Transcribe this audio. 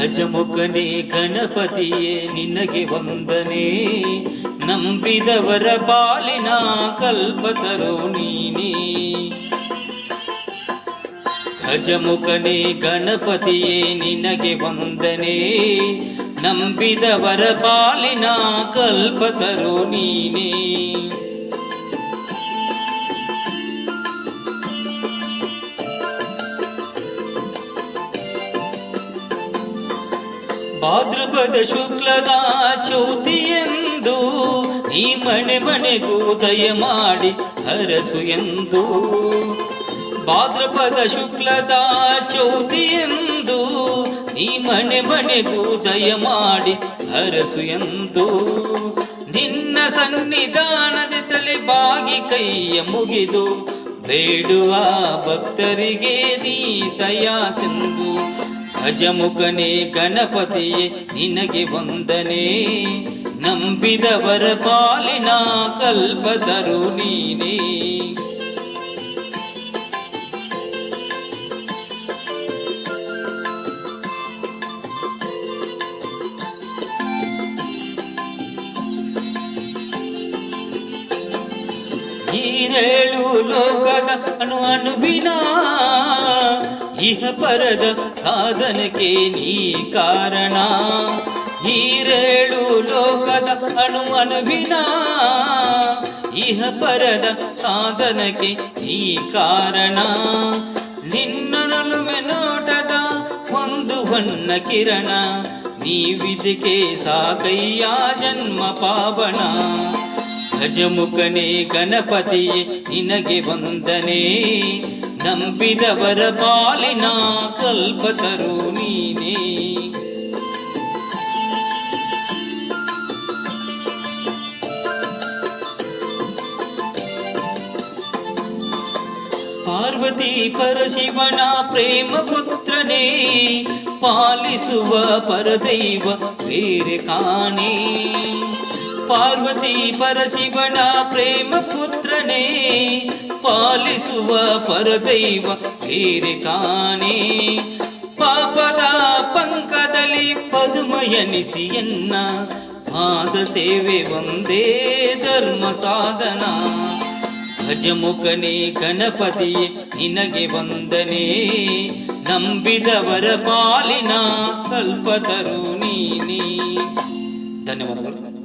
ಗಜಮುಖನೇ ಗಣಪತಿಯೇ, ನಿನಗೆ ವಂದನೆ. ನಂಬಿದವರ ಬಾಲಿನ ಕಲ್ಪತರು ನೀನೇ. ಗಜಮುಖನೇ ಗಣಪತಿಯೇ, ನಿನಗೆ ವಂದನೆ. ನಂಬಿದವರ ಬಾಲಿನ ಕಲ್ಪತರು ನೀನೇ. ಭಾದ್ರಪದ ಶುಕ್ಲದ ಚೌತಿಯೆಂದು ಈ ಮನೆ ಮನೆಗೂ ದಯ ಮಾಡಿ ಹರಸು ಎಂದು. ಭಾದ್ರಪದ ಶುಕ್ಲದ ಚೌತಿಯೆಂದು ಈ ಮನೆ ಮನೆಗೂ ದಯ ಮಾಡಿ ಹರಸು ಎಂದು. ನಿನ್ನ ಸನ್ನಿಧಾನದ ತಲೆ ಬಾಗಿ ಕೈಯ ಮುಗಿದು ಬೇಡುವ ಭಕ್ತರಿಗೆ ನೀ ದಯಾ ಚೆಂದು ಗಜಮುಖನೇ ಗಣಪತಿಯೇ ನಿನಗೆ ವಂದನೆ. ನಂಬಿದವರ ಪಾಲಿನ ಕಲ್ಪದರು ನೀನೇ. ಈರೇಳು ಲೋಕದ ಅನು ಅಣುವಿನ ಇಹ ಪರದ ಸಾಧನಕ್ಕೆ ನೀ ಕಾರಣ. ಈರೇಳು ಲೋಕದ ಅಣು ಅಣುವಿನ ಇಹ ಪರದ ಸಾಧನಕ್ಕೆ ನೀ ಕಾರಣ. ನಿನ್ನ ನಲುಮೆ ನೋಟದ ಒಂದು ಹೊನ್ನ ಕಿರಣ. ನೀವಿದಕ್ಕೆ ಸಾಕಯ್ಯ ಜನ್ಮ ಪಾವನ ಗಜಮುಖನೇ ಗಣಪತಿಯೇ, ನಿನಗೆ ವಂದನೆ. ನಂಬಿದವರ ಪಾಲಿನ ಕಲ್ಪತರು ನೀನೇ ಪಾರ್ವತಿ ಪರಶಿವನ ಪ್ರೇಮ ಪುತ್ರನೇ ಪಾಲಿಸುವ ಪರದೈವ ಬೇರೆ ಕಾಣೆ ಪಾರ್ವತಿ ಪರಶಿವನ ಪ್ರೇಮ ಪುತ್ರನೇ ಪಾಲಿಸುವ ಪರದೈವ ಬೇರೆ ಕಾಣೆ ಪಾಪದ ಪಂಕದಲ್ಲಿ ಪದ್ಮಯನಿಸಿಯನ್ನ ಪಾದ ಸೇವೆ ಒಂದೇ ಧರ್ಮ ಸಾಧನ. ಗಜಮುಖನೇ ಗಣಪತಿ ನಿನಗೆ ವಂದನೆ. ನಂಬಿದವರ ಪಾಲಿನ ಕಲ್ಪತರು ನೀನೇ. ಧನ್ಯವಾದಗಳು.